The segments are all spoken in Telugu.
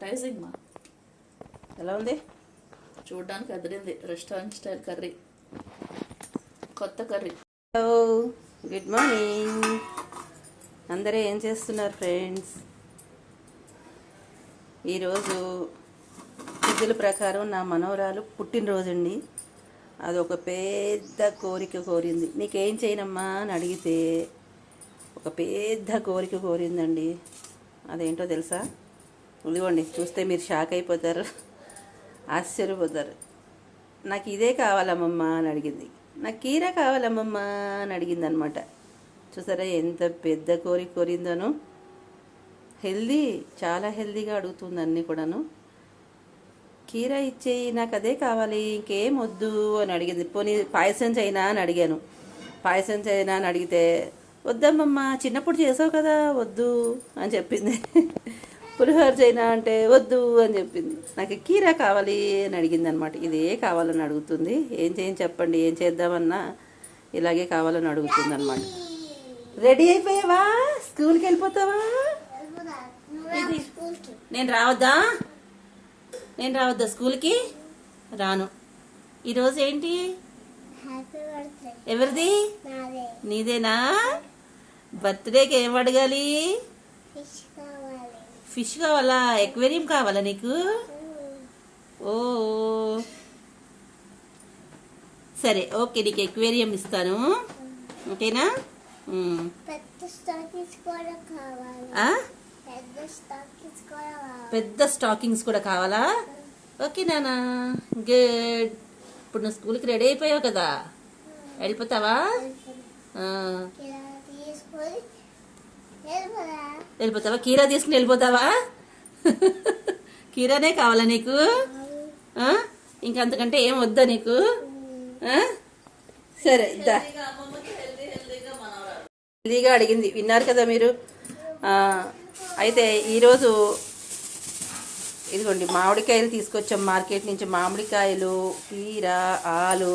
టైజింగ్ మా ఎలా ఉంది? చూడడానికి అదిరింది. రెస్టారెంట్ స్టైల్ కర్రీ కొత్త కర్రీ హలో గుడ్ మార్నింగ్ అందరూ ఏం చేస్తున్నారు ఫ్రెండ్స్ ఈరోజు విధుల ప్రకారం నా మనవరాలు పుట్టినరోజు అండి అది ఒక పెద్ద కోరిక కోరింది. నీకేం చేయనమ్మా అని అడిగితే ఒక పెద్ద కోరిక కోరిందండి. అదేంటో తెలుసా? ఇదిగోండి చూస్తే మీరు షాక్ అయిపోతారు ఆశ్చర్యపోతారు. నాకు ఇదే కావాలమ్మమ్మ అని అడిగింది. నాకు కీర కావాలమ్మమ్మ అని అడిగింది అనమాట చూసారా ఎంత పెద్ద కోరిక కోరిందను. హెల్దీ చాలా హెల్దీగా అడుగుతుంది అన్నీ కూడాను. కీర ఇచ్చేయి నాకు అదే కావాలి ఇంకేం వద్దు అని అడిగింది. పోనీ పాయసం చైనా అని అడిగాను. పాయసం చైనా అని అడిగితే వద్దమ్మమ్మ చిన్నప్పుడు చేసావు కదా వద్దు అని చెప్పింది. పులిహోర చేయనా అంటే వద్దు అని చెప్పింది. నాకు కీర కావాలి అని అడిగింది అనమాట ఇదే కావాలని అడుగుతుంది? ఏం చేయని చెప్పండి ఏం చేద్దామన్నా ఇలాగే కావాలని అడుగుతుంది అనమాట రెడీ అయిపోయావా? స్కూల్కి వెళ్ళిపోతావా? నేను రావద్దా? నేను రావద్దా స్కూల్కి? రాను. ఈరోజు ఏంటి? ఎవరిది? నాదే. నీదేనా? బర్త్డేకి ఏం అడగాలి? ఫిష్ కావాలి? ఎక్వేరియం కావాలా నీకు? ఓ సరే ఓకే నీకు ఎక్వేరియం ఇస్తాను. ఓకేనా? పెద్ద స్టాకింగ్స్ కూడా కావాలా. ఓకే నానా. గుడ్. ఇప్పుడు నువ్వు స్కూల్కి రెడీ అయిపోయావు కదా. వెళ్ళిపోతావా ఆ, ఇలా తీసుకొని వెళ్ళిపోదా వెళ్ళిపోతావా? కీరా తీసుకుని వెళ్ళిపోతావా? కీరానే కావాలా నీకు? ఇంకా ఇంకంతకంటే ఏం వద్దా నీకు? సరే ఇద్దా. హెల్దీగా అడిగింది. విన్నారు కదా మీరు? అయితే ఈరోజు ఇదిగోండి మామిడికాయలు తీసుకొచ్చాం మార్కెట్ నుంచి. మామిడికాయలు కీర ఆలు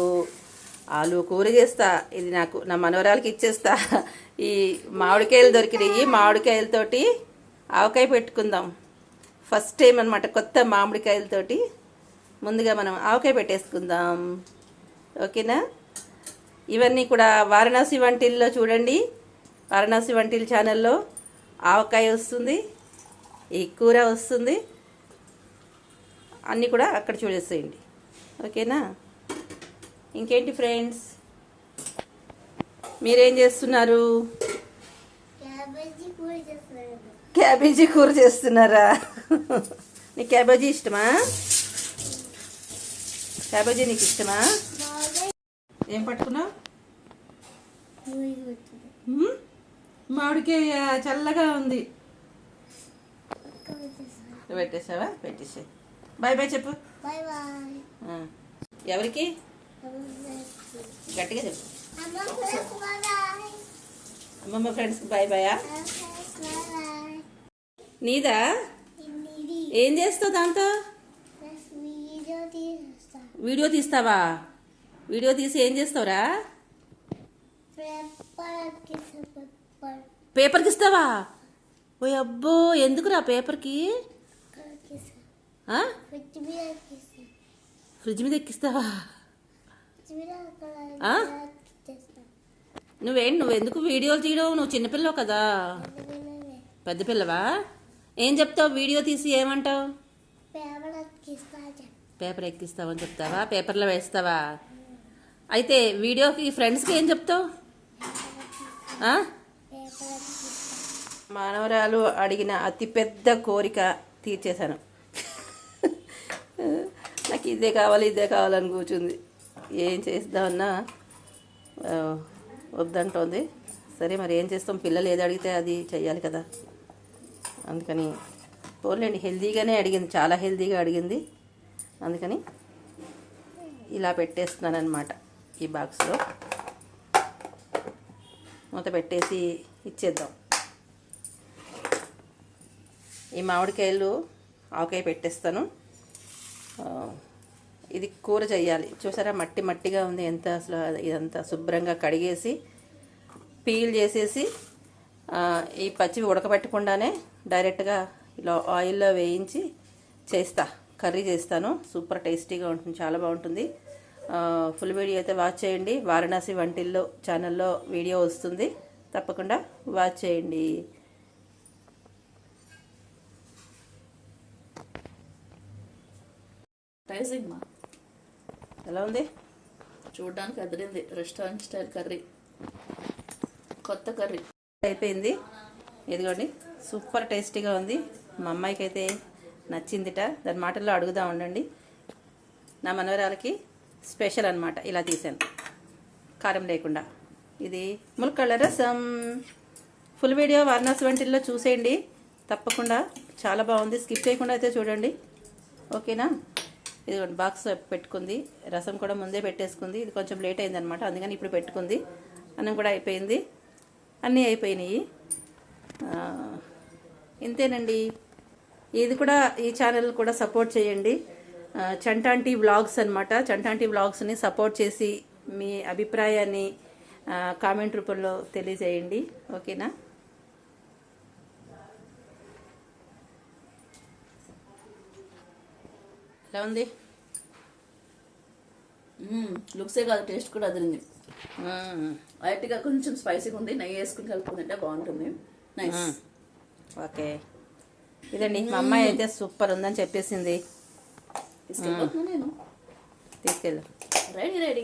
ఆలు కూర చేస్తా ఇది నాకు నా మనవరాలకి ఇచ్చేస్తా. ఈ మామిడికాయలు దొరికినాయి. మామిడికాయలతోటి ఆవకాయ పెట్టుకుందాం. ఫస్ట్ టైం అనమాట కొత్త మామిడికాయలతోటి ముందుగా మనం ఆవకాయ పెట్టేసుకుందాం. ఓకేనా? ఇవన్నీ కూడా వారణాసి వంటిల్లో చూడండి. వారణాసి వంటిల్ ఛానల్లో ఆవకాయ వస్తుంది. ఈ కూర వస్తుంది. అన్నీ కూడా అక్కడ చూడేసేయండి. ఓకేనా? ఇంకేంటి ఫ్రెండ్స్? మీరేం చేస్తున్నారు? క్యాబేజీ కూర చేస్తున్నారా? నీకు క్యాబేజీ ఇష్టమా? క్యాబేజీ నీకు ఇష్టమా? ఏం పట్టుకున్నావు? మామిడికాయ చల్లగా ఉంది. పెట్టేసావా? పెట్టేసే బాయ్ బాయ్ చెప్పు. ఎవరికి? గట్టిగా చెప్పు. అమ్మమ్మ ఫ్రెండ్స్ బాయ్ బాయ్ నీదా? ఏం చేస్తావు దాంతో? వీడియో తీస్తా వీడియో తీస్తావా? వీడియో తీసి ఏం చేస్తావురా? పేపర్కి ఇస్తావా? ఓ అబ్బో ఎందుకురా పేపర్కి? ఫ్రిడ్జ్ మీద ఎక్కిస్తావా ఫ్రిడ్జ్ మీద అక్కడ ఆ? చేస్తా నువ్వేం నువ్వు ఎందుకు వీడియోలు తీయడం? నువ్వు చిన్నపిల్లవు కదా. పెద్ద పిల్లవా ఏం చెప్తావు? వీడియో తీసి ఏమంటావు? పేపర్ కిస్తా పేపర్ ఎక్కిస్తావని చెప్తావా? పేపర్లో వేస్తావా? అయితే వీడియోకి ఫ్రెండ్స్కి ఏం చెప్తావు? ఆ? పేపర్ మానవరాలు అడిగిన అతిపెద్ద కోరిక తీర్చేశాను. నాకు ఇదే కావాలి ఇదే కావాలని కూర్చుంది. ఏం చేద్దామన్నా వద్దంటోంది. సరే మరి ఏం చేస్తాం? పిల్లలు ఏది అడిగితే అది చెయ్యాలి కదా. అందుకని పోలేండి హెల్దీగానే అడిగింది చాలా హెల్దీగా అడిగింది. అందుకని ఇలా పెట్టేస్తున్నాను అనమాట ఈ బాక్స్లో. మూత పెట్టేసి ఇచ్చేద్దాం. ఈ మామిడికాయలు ఆవకాయ పెట్టేస్తాను. ఇది కూర చేయాలి. చూసారా? మట్టి మట్టిగా ఉంది. ఎంత అసలు ఇదంతా శుభ్రంగా కడిగేసి పీల్ చేసేసి ఈ పచ్చివి ఉడకబెట్టకుండానే డైరెక్ట్గా ఇలా ఆయిల్లో వేయించి చేస్తా. కర్రీ చేస్తాను. సూపర్ టేస్టీగా ఉంటుంది. చాలా బాగుంటుంది. ఫుల్ వీడియో అయితే వాచ్ చేయండి. వారణాసి వంటిల్లో ఛానల్లో వీడియో వస్తుంది. తప్పకుండా వాచ్ చేయండి. టైజింగ్ ఎలా ఉంది? చూడడానికి అదిరింది. Restaurant style curry. కొత్త కర్రీ. అయిపోయింది. ఇదిగోండి. సూపర్ టేస్టీగా ఉంది. మా అమ్మాయికి అయితే నచ్చిందిట. దాని మాటల్లో అడుగుదా ఉండండి. నా మనవరాలకి స్పెషల్ అన్నమాట. ఇలా తీసాను కారం లేకుండా. ఇది ములకళ్ళ రసం. ఫుల్ వీడియో వారణాసి వంటిల్లో చూసేయండి. తప్పకుండా చాలా బాగుంది. స్కిప్ చేయకుండా అయితే చూడండి. ఓకేనా? ఇదిగోండి బాక్స్ పెట్టుకుంది. రసం కూడా ముందే పెట్టేసుకుంది. ఇది కొంచెం లేట్ అయిందనమాట అందుకని ఇప్పుడు పెట్టుకుంది. అన్నం కూడా అయిపోయింది. అన్నీ అయిపోయినాయి. ఇంతేనండి. ఇది కూడా ఈ ఛానల్ కూడా సపోర్ట్ చేయండి. చంటాంటి వ్లాగ్స్ అనమాట చంటాంటి వ్లాగ్స్ని సపోర్ట్ చేసి మీ అభిప్రాయాన్ని కామెంట్ రూపంలో తెలియజేయండి. ఓకేనా? ఎలా ఉంది? లుక్సే కాదు టేస్ట్ కూడా అదిరింది. లైట్గా కొంచెం స్పైసీగా ఉంది. నెయ్యి వేసుకుని కలుపుకుంటే బాగుంటుంది. Nice okay. ఇదండి మా అమ్మాయి అయితే సూపర్ ఉందని చెప్పేసింది. తీసుకెళ్ళిపోతున్నా నేను. తీసుకెళ్ళు. Ready ready